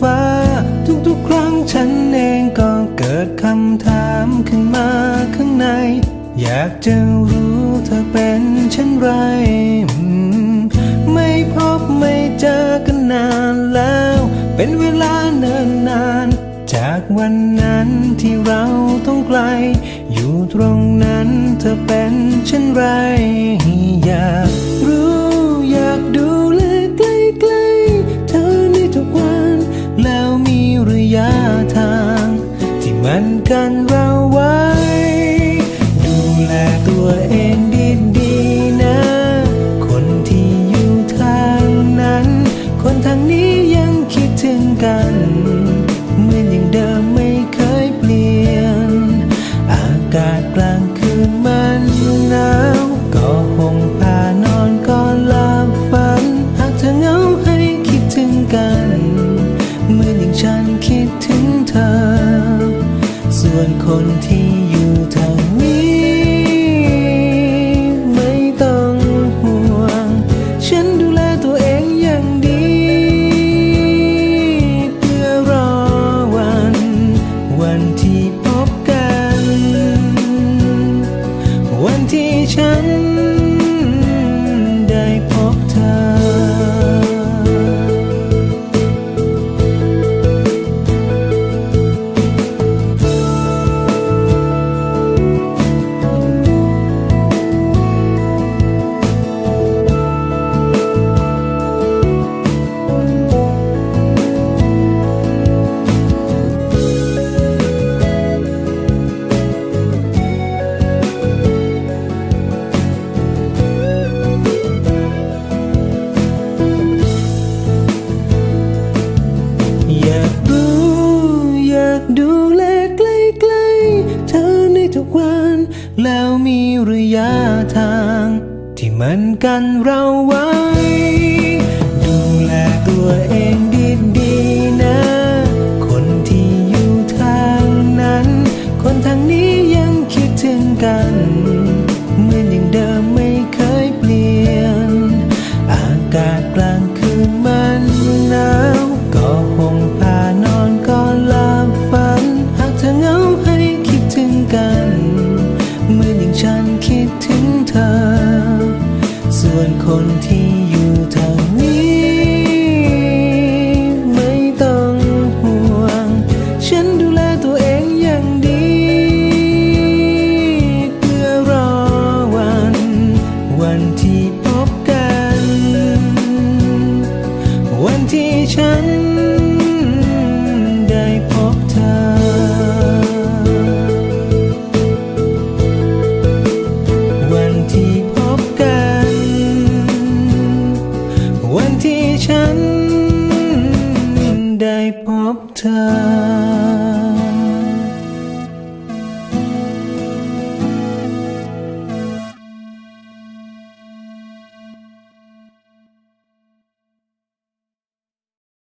ฟ้า ทุกๆ ครั้งฉันเองก็เกิดคำถามขึ้นมาข้างใน อยากจะรู้เธอเป็นเช่นไร ไม่พบไม่เจอกันนานแล้ว เป็นเวลาเนิ่นนาน จากวันนั้นที่เราต้องไกล อยู่ตรงนั้นเธอเป็นเช่นไร กันเราไว้ ดูแลตัวเองดีๆนะ คนที่อยู่ทางนั้น คนทางนี้ยังคิดถึงกัน วั แล้วมีระยะทาง ที่เหมือนกันเราไว้ ดูแลตัวเองดีๆนะ คนที่อยู่ทางนั้น คนทางนี้ยังคิดถึงกัน ฉันคิดถึงเธอ ส่วนคนที่ เธอ